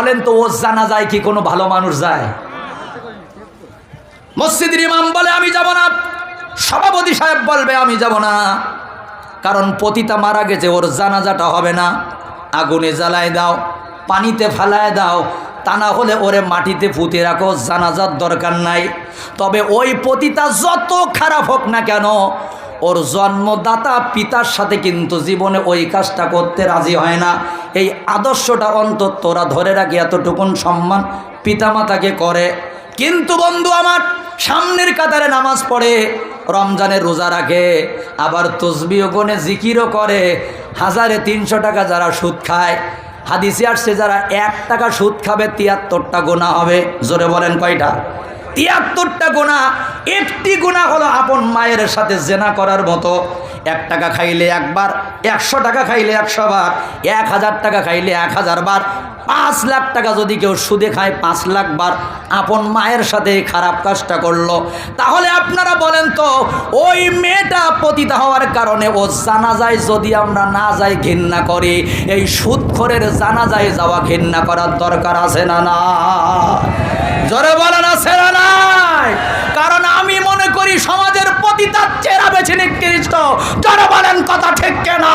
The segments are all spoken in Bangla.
বলেন তো, ও জানা যায় কি কোনো ভালো মানুষ যায়? মসজিদের ইমাম বলে, আমি যাব না। সভাপতি সাহেব বলবে, আমি যাব না। কারণ পতিতা মারা গেছে, ওর জানাজাটা হবে না। আগুনে জ্বালায় দাও, পানিতে ফেলায় দাও। তা না হলে ওরে মাটিতে পুঁতে রাখো, জানাজার দরকার নাই। তবে ওই পতিতা যত খারাপ হোক না কেন ওর জন্মদাতা পিতার সাথে কিন্তু জীবনে ওই কাজটা করতে রাজি হয় না। এই আদর্শটা অন্তত তোরা ধরে রাখি, এতটুকুন সম্মান পিতামাতাকে করে। কিন্তু বন্ধু আমার, সামনের কাতারে নামাজ পড়ে, রমজানের রোজা রাখে, আবার তসবিও গনে জিকিরও করে, হাজারে তিনশো টাকা যারা সুদ খায়। হাদিসে আসছে, যারা এক টাকা সুদ খাবে, তিয়াত্তরটা গোনা হবে। জোরে বলেন কয়টা? তিয়াত্তরটা গোনা একটি গোনা হলো আপন মায়ের সাথে জেনা করার মতো। এক টাকা খাইলে একবার, একশো টাকা খাইলে একশো বার, এক হাজার টাকা খাইলে এক হাজার বার, পাঁচ লাখ টাকা যদি কেউ সুদে খায়, পাঁচ লাখ বার আপন মায়ের সাথে খারাপ কাজটা করল। তাহলে আপনারা বলেন তো, ওই মেয়েটা পতিতা হওয়ার কারণে ও জানা যায় যদি আমরা না যাই ঘৃণা করি, এই সুদখোরের জানা যায় যাওয়া ঘৃণা করার দরকার আছে না না? জোরে বলেন, আছে না নাই? কারণ আমি মনে করি সমাজের পতিতার চেরা বেছে নিকৃষ্ট জোরে বলেন কথা ঠিক কেনা?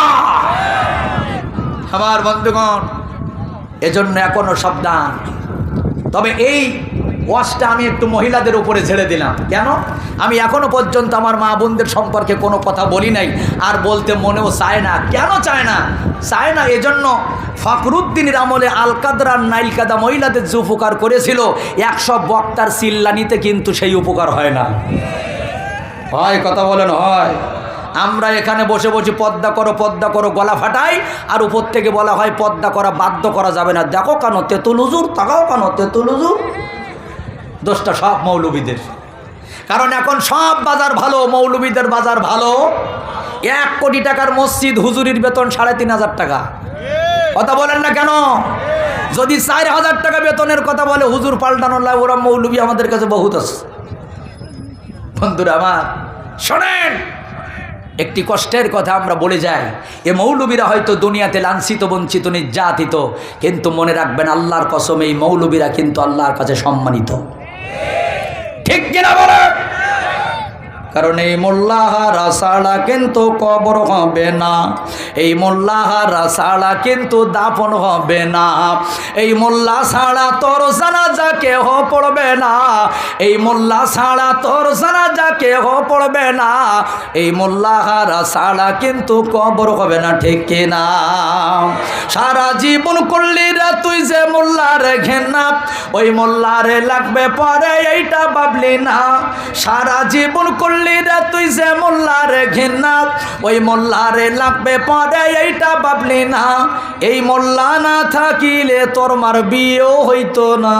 আমার বন্ধুগণ, এজন্য এখনও সাবধান। তবে এই ওয়াশটা আমি একটু মহিলাদের উপরে ছেড়ে দিলাম। কেন? আমি এখনও পর্যন্ত আমার মা বোনদের সম্পর্কে কোনো কথা বলি নাই, আর বলতে মনেও চায় না। কেন চায় না? চায় না এজন্য ফখরুদ্দিনের আমলে আলকাদরার নাইলকাদা মহিলাদের যে উপকার করেছিল, একশো বক্তার চিল্লানিতে কিন্তু সেই উপকার হয় না। হয়, কথা বলেন, হয়। আমরা এখানে বসে বসে পদ্মা করো পদ্মা করো গলা ফাটাই, আর উপর থেকে বলা হয় পদ্মা করা বাধ্য করা যাবে না। দেখো কেন তেঁতুল হুজুর, তাকাও কেন তেঁতুল হুজুর। দোষটা সব মৌলবীদের। কারণ এখন সব বাজার ভালো, মৌলবীদের বাজার ভালো। এক কোটি টাকার মসজিদ হুজুরির বেতন সাড়ে তিন হাজার টাকা। কথা বলেন না কেন? যদি চার হাজার টাকা বেতনের কথা বলে হুজুর পাল্টানোর লাই, ওরা মৌলবী আমাদের কাছে বহুত আছে। বন্ধুরা আমার, শোনেন! একটি কষ্টের কথা আমরা বলে যাই। এ মৌলবীরা হয়তো দুনিয়াতে লাঞ্ছিত, বঞ্চিত, নির্যাতিত, কিন্তু মনে রাখবেন আল্লাহর কসম, এই মৌলবীরা কিন্তু আল্লাহর কাছে সম্মানিত। ঠিক কিনা বলে কারণ এই মোল্লাহারা ছাড়া কিন্তু কবর হবে না। এই মোল্লাহারা ছাড়া কিন্তু দাফন হবে না। এই মোল্লা ছাড়া তোর জানাজা কেহ পড়বে না। এই মোল্লা ছাড়া তোর জানাজা কেহ পড়বে না। এই মোল্লাহারা ছাড়া কিন্তু কবর হবে না, ঠিক কিনা সারা জীবন করলি রে তুই যে মোল্লারে ঘেনা ওই মোল্লারে লাগবে পরে এইটা ভাবলি না। সারা জীবন করলি রে তুই যে মোল্লারে ঘেন্না ওই মোল্লারে লাগবে পরে এইটা ভাবলি না। এই মোল্লা না থাকিলে তোর মার বিয়েও হইতো না।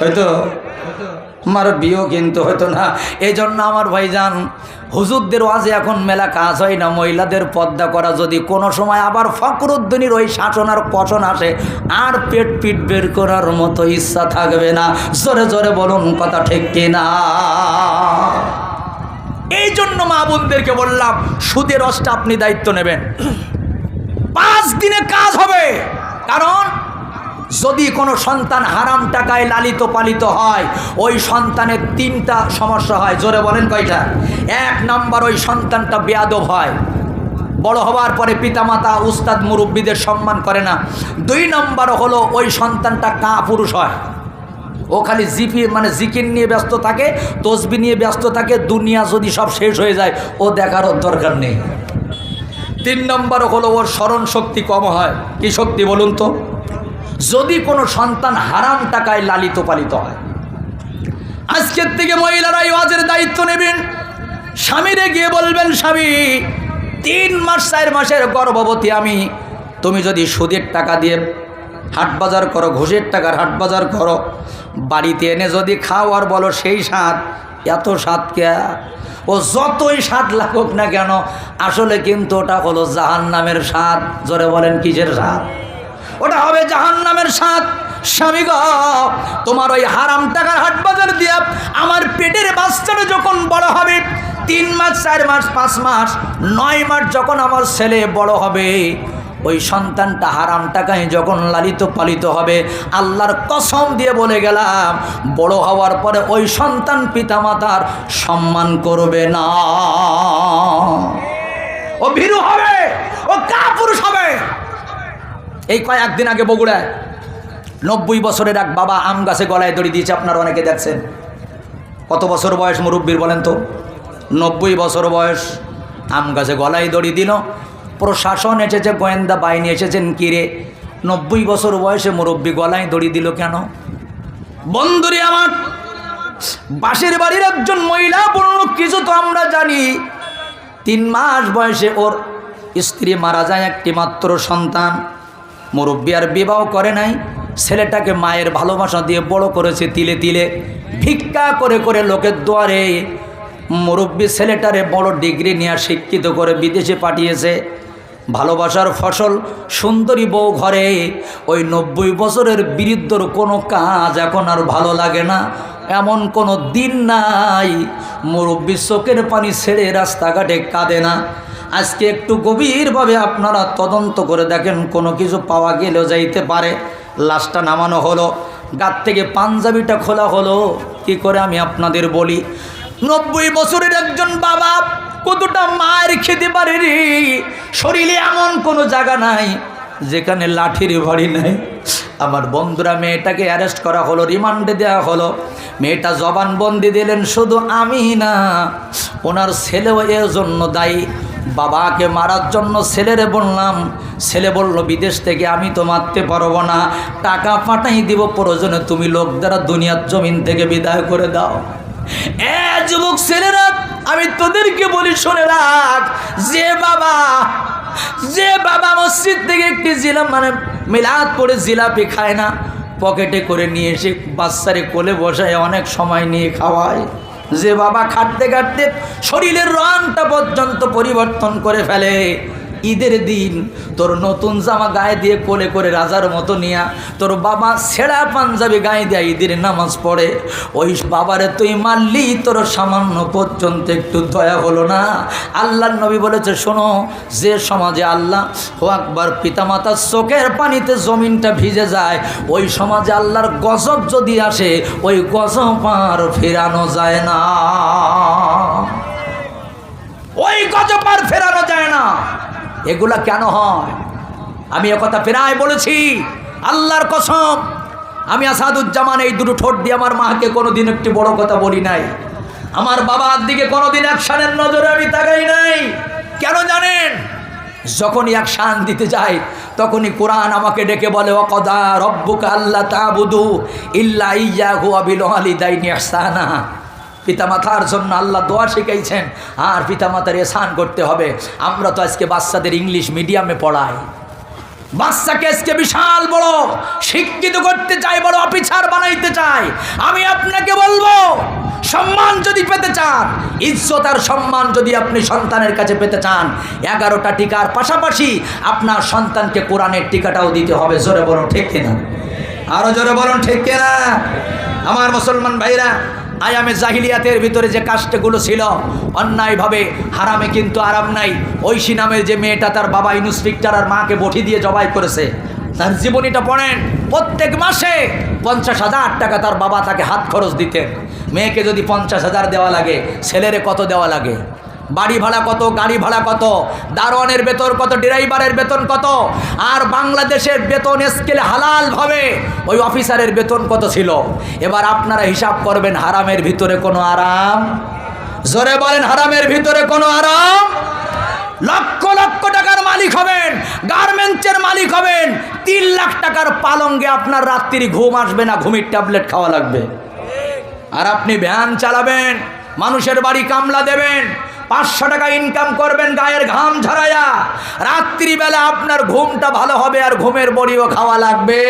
হয়তো আমার বিয়েও কিন্তু হতো না। এই জন্য আমার ভাইজান, হুজুরদের ওয়াজে এখন মেলা কাজ হয় না, মহিলাদের পদ্মা করা যদি কোনো সময় আবার ফকরুদ্দিনীর ওই শাসন আর কষণ আসে, আর পেট পিট বের করার মতো ইচ্ছা থাকবে না। জোরে জোরে বলুন, কথা ঠিক কিনা? এই জন্য মা বোনদেরকে বললাম, সুদের রসটা আপনি দায়িত্ব নেবেন। পাঁচ দিনে কাজ হবে, কারণ যদি কোনো সন্তান হারাম টাকায় লালিত পালিত হয়, ওই সন্তানের তিনটা সমস্যা হয়। জোরে বলেন কয়টা? এক নম্বর, ওই সন্তানটা বেয়াদব হয়। বড় হওয়ার পরে পিতামাতা, উস্তাদ, মুরব্বীদের সম্মান করে না। দুই নম্বর হলো, ওই সন্তানটা কা পুরুষ হয়। ও খালি জিপি মানে জিকির নিয়ে ব্যস্ত থাকে, তসবি নিয়ে ব্যস্ত থাকে, দুনিয়া যদি সব শেষ হয়ে যায়, ও দেখারও দরকার নেই। তিন নম্বর হলো, ওর স্মরণ শক্তি কম হয়। কি শক্তি বলুন তো? যদি কোনো সন্তান হারাম টাকায় লালিত পালিত হয়। আজকের থেকে মহিলারা ওয়াজের দায়িত্ব নেবেন। স্বামীরে গিয়ে বলবেন, স্বামী, তিন মাস, চার মাসের গর্ভবতী আমি। তুমি যদি সুদের টাকা দিয়ে হাট বাজার করো, ঘুষের টাকার হাট বাজার করো, বাড়িতে এনে যদি খাও আর বলো সেই স্বাদ, এত স্বাদ কে? ও যতই স্বাদ লাগুক না কেন, আসলে কিন্তু ওটা হলো জাহান নামের স্বাদ। জোরে বলেন, কিসের স্বাদ? ওটা হবে জাহান নামের স্বাদ স্বামী গ, তোমার ওই হারাম টাকার হাট বাজার দিয়া আমার পেটের বাচ্চাটা যখন বড় হবে, তিন মাস, চার মাস, পাঁচ মাস, নয় মাস যখন আমার ছেলে বড় হবে, ওই সন্তানটা হারাম টাকায় যখন লালিত পালিত হবে, আল্লাহর কসম দিয়ে বলে গেলাম, বড় হওয়ার পরে ওই সন্তান পিতামাতার সম্মান করবে না। ও ভীরু হবে! এই কয়েকদিন আগে বগুড়ায় নব্বই বছরের এক বাবা আম গাছে গলায় দড়ি দিয়েছে, আপনারা অনেকে দেখছেন। কত বছর বয়স মুরব্বীর বলেন তো? নব্বই বছর বয়স, আম গাছে গলায় দড়ি দিল। প্রশাসন এসেছে, গোয়েন্দা বাহিনী এসেছেন কিরে নব্বই বছর বয়সে মুরব্বী গলায় দড়ি দিল কেন? বন্ধুরে আমার, বাসের বাড়ির একজন মহিলা বলল, কিছু তো আমরা জানি। তিন মাস বয়সে ওর স্ত্রী মারা যায় একটি মাত্র সন্তান। মুরব্বী আর বিবাহ করে নাই। ছেলেটাকে মায়ের ভালোবাসা দিয়ে বড় করেছে তিলে তিলে। ভিক্ষা করে করে লোকের দুয়ারে মুরব্বী ছেলেটারে বড় ডিগ্রি নিয়ে শিক্ষিত করে বিদেশে পাঠিয়েছে। ভালোবাসার ফসল সুন্দরী বউ ঘরে। ওই নব্বই বছরের বিরুদ্ধর কোনো কাজ এখন আর ভালো লাগে না। এমন কোনো দিন নাই। মুরব্বী চোখের পানি ছেড়ে রাস্তাঘাটে কাঁদে না। আজকে একটু গভীরভাবে আপনারা তদন্ত করে দেখেন, কোনো কিছু পাওয়া গেলেও যাইতে পারে। লাশটা নামানো হলো, গাত থেকে পাঞ্জাবিটা খোলা হলো। কি করে আমি আপনাদের বলি, নব্বই বছরের একজন বাবা কতটা মায়ের খেতে পারে রে শরীরে এমন কোনো জায়গা নাই, যেখানে লাঠির বাড়ি নাই। আমার বন্ধুরা, মেয়েটাকে অ্যারেস্ট করা হলো, রিমান্ডে দেওয়া হলো। মেয়েটা জবানবন্দি দিলেন, শুধু আমি না, ওনার ছেলেও এর জন্য দায়ী। বাবাকে মারার জন্য ছেলেরে বললাম, ছেলে বলল, বিদেশ থেকে আমি তো মারতে পারব না, টাকা পাঠাই দিব, প্রয়োজনে তুমি লোক দ্বারা দুনিয়ার জমিন থেকে বিদায় করে দাও। এ যুবক ছেলেরা, আমি তোদেরকে বলি, শুনে রাখ, যে বাবা যে বাবা মসজিদ থেকে একটি জিলা মানে মিলাদ পরে জিলাপি খায় না, পকেটে করে নিয়ে এসে বাচ্চারে কোলে বসায়, অনেক সময় নিয়ে খাওয়ায়। যে বাবা খাটতে খাটতে শরীরের রানটা পর্যন্ত পরিবর্তন করে ফেলে। ঈদের দিন, তোর নতুন জামা গায়ে দিয়ে কোলে করে রাজার মতো নিয়া, তোর বাবা ছেঁড়া পাঞ্জাবি গায়ে দিয়ে ঈদের নামাজ পড়ে। ওই বাবারে তুই মারলি, তোর সামান্য পর্যন্ত একটু দয়া হলো না। আল্লাহ নবী বলেছে, শোনো, যে সমাজে আল্লাহ ও একবার পিতামাতার চোখের পানিতে জমিনটা ভিজে যায়, ওই সমাজে আল্লাহর গজব যদি আসে, ওই গজব আর ফেরানো যায় না। ওই গজব আর ফেরানো যায় না। এগুলা কেন হয়? আমি একথা প্রায় বলেছি। আল্লাহর কসম, আমি আসাদুজ্জামান এই দুটো ঠোঁট দিয়ে আমার মাকে কোনোদিন একটি বড় কথা বলি নাই। আমার বাবার দিকে কোনোদিন অ্যাকশানের নজরে আমি তাকাই নাই। কেন জানেন? যখনই এক অ্যাকশান দিতে যাই তখনই কোরআন আমাকে ডেকে বলে অকদা রব্বুকা আল্লাহ তাবুদু ইল্লা ইয়া হুয়া বিল ওয়ালিদাইনি ইহসানা। পিতামাতার জন্য আল্লাহ দোয়া শিখাইছেন, আর পিতামাতার এসান করতে হবে। আমরা তো আজকে বাচ্চাদের ইংলিশ মিডিয়ামে পড়াই। বাচ্চাকে আজকে বিশাল বড় শিক্ষিত করতে চাই, বড় অফিসার বানাইতে চাই। আমি আপনাকে বলব, সম্মান যদি পেতে চান, ইজ্জত আর সম্মান যদি আপনি সন্তানের কাছে পেতে চান, এগারোটা টিকার পাশাপাশি আপনার সন্তানকে কোরআনের টিকাটাও দিতে হবে। জোরে বলুন, ঠিক কিনা? আরও জোরে বলুন, ঠিক কিনা? আমার মুসলমান ভাইরা আয়ামে জাহিলিয়াতের ভিতরে যে কাজটাগুলো ছিল, অন্যায়ভাবে হারামে কিন্তু আরাম নাই। ঐশী নামের যে মেয়েটা তার বাবা ইনস্পেক্টর আর মাকে বঠি দিয়ে জবাই করেছে। তার জীবনীটা পড়েন, প্রত্যেক মাসে পঞ্চাশ হাজার টাকা তার বাবা তাকে হাত খরচ দিতেন। মেয়েকে যদি পঞ্চাশ হাজার দেওয়া লাগে, ছেলেরে কত দেওয়া লাগে? বাড়ি ভাড়া কত, গাড়ি ভাড়া কত, দারোয়ানের বেতন কত, ড্রাইভারের বেতন কত, আর বাংলাদেশের বেতন স্কেলে হালালভাবে ওই অফিসারের বেতন কত ছিল? এবার আপনারা হিসাব করবেন হারামের ভিতরে কোনো আরাম? জোরে বলেন, হারামের ভিতরে কোনো আরাম? লক্ষ লক্ষ টাকার মালিক হবেন গার্মেন্টসের মালিক হবেন, তিন লাখ টাকার পালঙ্গে আপনার রাত্রি ঘুম আসবে না, ঘুমির ট্যাবলেট খাওয়া লাগবে। আর আপনি ভ্যান চালাবেন, মানুষের বাড়ি কামলা দেবেন পাঁচশো টাকা ইনকাম করবেন, গায়ের ঘাম ঝরাইয়া রাত্রিবেলা আপনার ঘুমটা ভালো হবে আর ঘুমের বড়িও খাওয়া লাগবে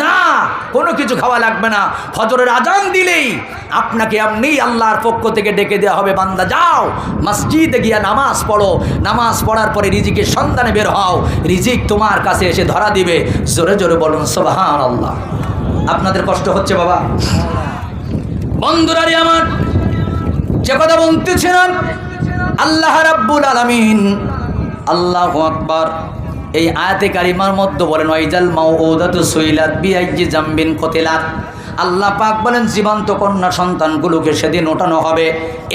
না। কোনো কিছু খাওয়া লাগবে না। ফজরের আজান দিলেই আপনাকে এমনি আল্লাহর পক্ষ থেকে ডেকে দেওয়া হবে, বান্দা যাও, মসজিদে গিয়া নামাজ পড়ো। নামাজ পড়ার পরে রিজিকের সন্তানে বের হও। রিজিক তোমার কাছে এসে ধরা দিবে। জোরে জোরে বলুন সোবাহান আল্লাহ আপনাদের কষ্ট হচ্ছে বাবা? বন্ধুরারি আমার যে কথা বলতেছিলাম, আল্লাহ রাব্বুল আলামিন, আল্লাহ আকবার, এই আয়াতে কারিমার মধ্যে বলেন, ওয়াইজাল মাও ওদাত সৈলাত বিআইজি জাম্বিন কতিলাত। আল্লাহ পাক বলেন, জীবন্ত কন্যা সন্তানগুলোকে সেদিন ওঠানো হবে।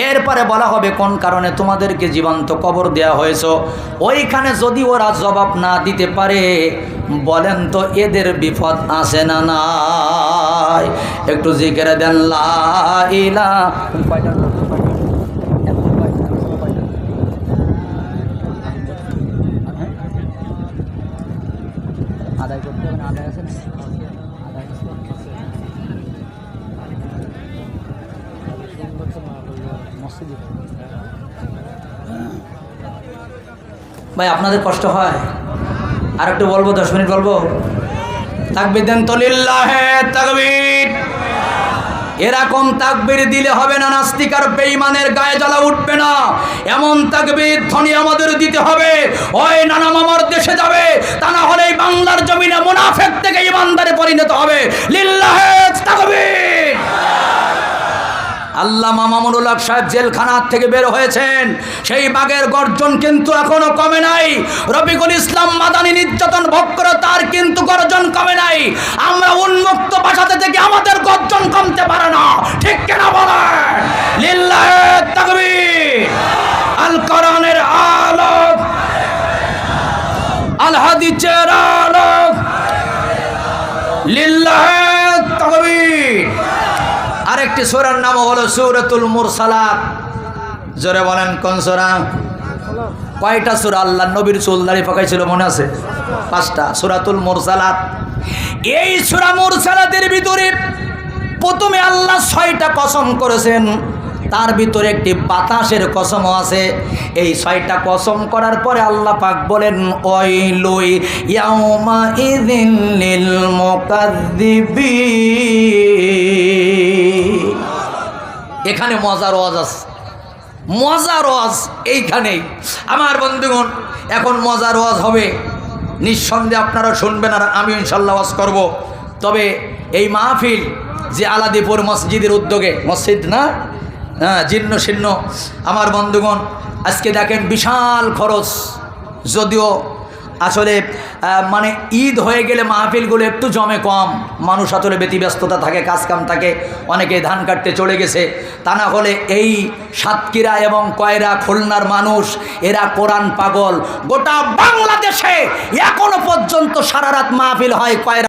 এরপরে বলা হবে, কোন কারণে তোমাদেরকে জীবন্ত কবর দেওয়া হয়েছে? ওইখানে যদি ওরা জবাব না দিতে পারে, বলেন তো এদের বিপদ আসে না নাই? একটু জিকেরে দেন, লা ইলা আদায় করতে হবে না আদায় আছে না আদায় আছে মসজিদে ভাই, আপনাদের কষ্ট হয়? আর একটু বলব, দশ মিনিট বলব? দেন এরকম তাকবির দিলে হবে না, নাস্তিক আর বেঈমানের গায়ে জ্বালা উঠবে না। এমন তাকবির ধ্বনি আমাদের দিতে হবে। ওই নানা মামার দেশে যাবে, তা না হলে বাংলার জমিনে মুনাফেক থেকে ইমানদারে পরিণত হবে। লিল্লাহে তাকবির। আল্লাহ মামামুনুল হক সাহেব জেলখানার থেকে বের হয়েছেন। সেই বাঘের গর্জন কিন্তু এখনও কমে নাই। রফিকুল ইসলাম মাদানি নির্যাতন ভোগ করে তার কিন্তু গর্জন কমে নাই। আমরা উন্মুক্ত বাসাতে থেকে আমাদের গর্জন কমতে পারে না। ঠিক কেনা বলেন লিল্লাহে তাকবীর। আল কোরআনের আলোক। আল হাদিসের আলোক। লিল্লাহে আরেকটি সুরার নাম হলো সুরতুল মুরসালাত। জোরে বলেন, কোন সুরা? কয়টা সুরা? আল্লাহ নবীর চুল দাড়ি পাকাইছিল, মনে আছে? পাঁচটা। সুরাতুল মুরসালাত। এই সুরা মুরসালাতের ভিতরে প্রথমে আল্লাহ ছয়টা কসম করেছেন, তার ভিতরে একটি বাতাসের কসমও আছে। এই ছয়টা কসম করার পরে আল্লাহ পাক বলেন ওই লই ইয়াউমা ইদিন লিল মুকাদ্দিবিন। এখানে মজার ওয়াজ আছে। মজার ওয়াজ এইখানেই। আমার বন্ধুগণ, এখন মজার ওয়াজ হবে। নিঃসন্দেহে আপনারা শুনবেন আর আমি ইনশাল্লাহ ওয়াজ করব। তবে এই মাহফিল যে আলাদিপুর মসজিদের উদ্যোগে, মসজিদ না? হ্যাঁ জীর্ণ শীর্ণ। আমার বন্ধুগণ, আজকে দেখেন বিশাল খরচ। যদিও আসলে মানে ঈদ হয়ে গেলে মাহফিলগুলো একটু জমে কম। মানুষ আসলে ব্যতিব্যস্ততা থাকে, কাজকাম থাকে অনেকে ধান কাটতে চলে গেছে। তা না হলে এই সাতক্ষীরা এবং কয়রা, খুলনার মানুষ, এরা কোরআন পাগল। গোটা বাংলাদেশে এখনও পর্যন্ত সারা রাত মাহফিল হয় কয়রা